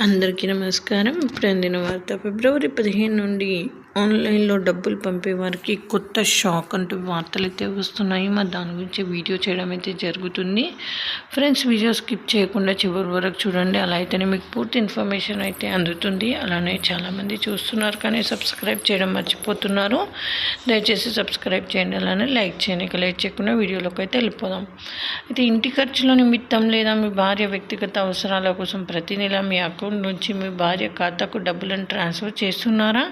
అందరికీ నమస్కారం. ఇప్పుడు అందిన వార్త ఫిబ్రవరి పదిహేను నుండి ఆన్లైన్లో డబ్బులు పంపే వారికి కొత్త షాక్ అంటూ వార్తలు అయితే వస్తున్నాయి. మరి దాని గురించి వీడియో చేయడం అయితే జరుగుతుంది. ఫ్రెండ్స్ వీడియో స్కిప్ చేయకుండా చివరి వరకు చూడండి. అలా అయితేనే మీకు పూర్తి ఇన్ఫర్మేషన్ అయితే అందుతుంది. అలానే చాలామంది చూస్తున్నారు కానీ సబ్స్క్రైబ్ చేయడం మర్చిపోతున్నారు. దయచేసి సబ్స్క్రైబ్ చేయండి. అలానే లైక్ చేయండి. ఇక లైక్ చేయకుండా వీడియోలోకి అయితే వెళ్ళిపోదాం. అయితే ఇంటి ఖర్చుల నిమిత్తం లేదా మీ భార్య వ్యక్తిగత అవసరాల కోసం ప్రతి నెల మీ అకౌంట్ నుంచి మీ భార్య ఖాతాకు డబ్బులను ట్రాన్స్ఫర్ చేస్తున్నారా?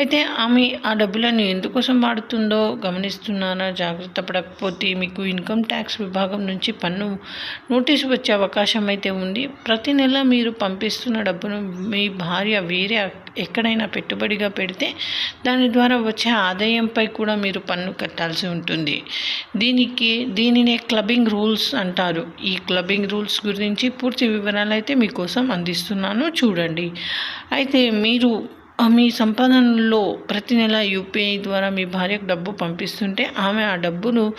అయితే ఆమె ఆ డబ్బులను ఎందుకోసం వాడుతుందో గమనిస్తున్నారా జాగ్రత్త పడకపోతే మీకు ఇన్కమ్ ట్యాక్స్ విభాగం నుంచి పన్ను నోటీసు వచ్చే అవకాశం అయితే ఉంది. ప్రతి నెల మీరు పంపిస్తున్న డబ్బును మీ భార్య వేరే ఎక్కడైనా పెట్టుబడిగా పెడితే దాని ద్వారా వచ్చే ఆదాయంపై కూడా మీరు పన్ను కట్టాల్సి ఉంటుంది. దీనికి దీనినే క్లబ్బింగ్ రూల్స్ అంటారు. ఈ క్లబ్బింగ్ రూల్స్ గురించి పూర్తి వివరాలు అయితే మీకోసం అందిస్తున్నాను. చూడండి. అయితే మీరు మీ సంపాదనలో ప్రతి నెల యూపీఐ ద్వారా మీ భార్యకు డబ్బు పంపిస్తుంటే ఆమె ఆ డబ్బును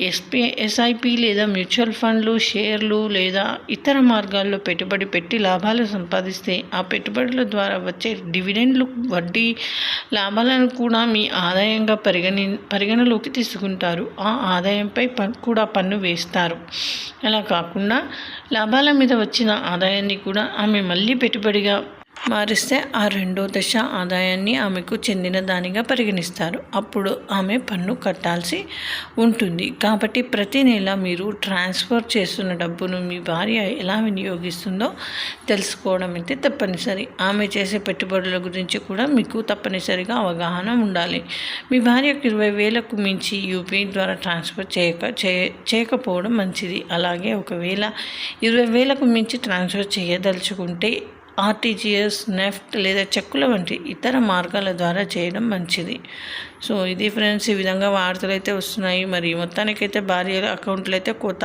ఎస్పీ ఎస్ఐపి లేదా మ్యూచువల్ ఫండ్లు షేర్లు లేదా ఇతర మార్గాల్లో పెట్టుబడి పెట్టి లాభాలు సంపాదిస్తే ఆ పెట్టుబడుల ద్వారా వచ్చే డివిడెండ్లు వడ్డీ లాభాలను కూడా మీ ఆదాయంగా పరిగణి పరిగణలోకి తీసుకుంటారు. ఆ ఆదాయంపై కూడా పన్ను వేస్తారు. అలా కాకుండా లాభాల మీద వచ్చిన ఆదాయాన్ని కూడా ఆమె మళ్ళీ పెట్టుబడిగా మారిస్తే ఆ రెండో దశ ఆదాయాన్ని ఆమెకు చెందిన దానిగా పరిగణిస్తారు. అప్పుడు ఆమె పన్ను కట్టాల్సి ఉంటుంది. కాబట్టి ప్రతి నెల మీరు ట్రాన్స్ఫర్ చేస్తున్న డబ్బును మీ భార్య ఎలా వినియోగిస్తుందో తెలుసుకోవడం అయితే తప్పనిసరి. ఆమె చేసే పెట్టుబడుల గురించి కూడా మీకు తప్పనిసరిగా అవగాహన ఉండాలి. మీ భార్యకు ఇరవై వేలకు మించి యూపీఐ ద్వారా ట్రాన్స్ఫర్ చేయక చేయకపోవడం మంచిది. అలాగే ఒకవేళ ఇరవై వేలకు మించి ట్రాన్స్ఫర్ చేయదలుచుకుంటే ఆర్టీజీఎస్ నెఫ్ట్ లేదా చెక్కుల వంటి ఇతర మార్గాల ద్వారా చేయడం మంచిది. సో ఇది ఫ్రెండ్స్ ఈ విధంగా వార్తలు అయితే వస్తున్నాయి. మరి మొత్తానికైతే భార్య అకౌంట్లు అయితే కొత్త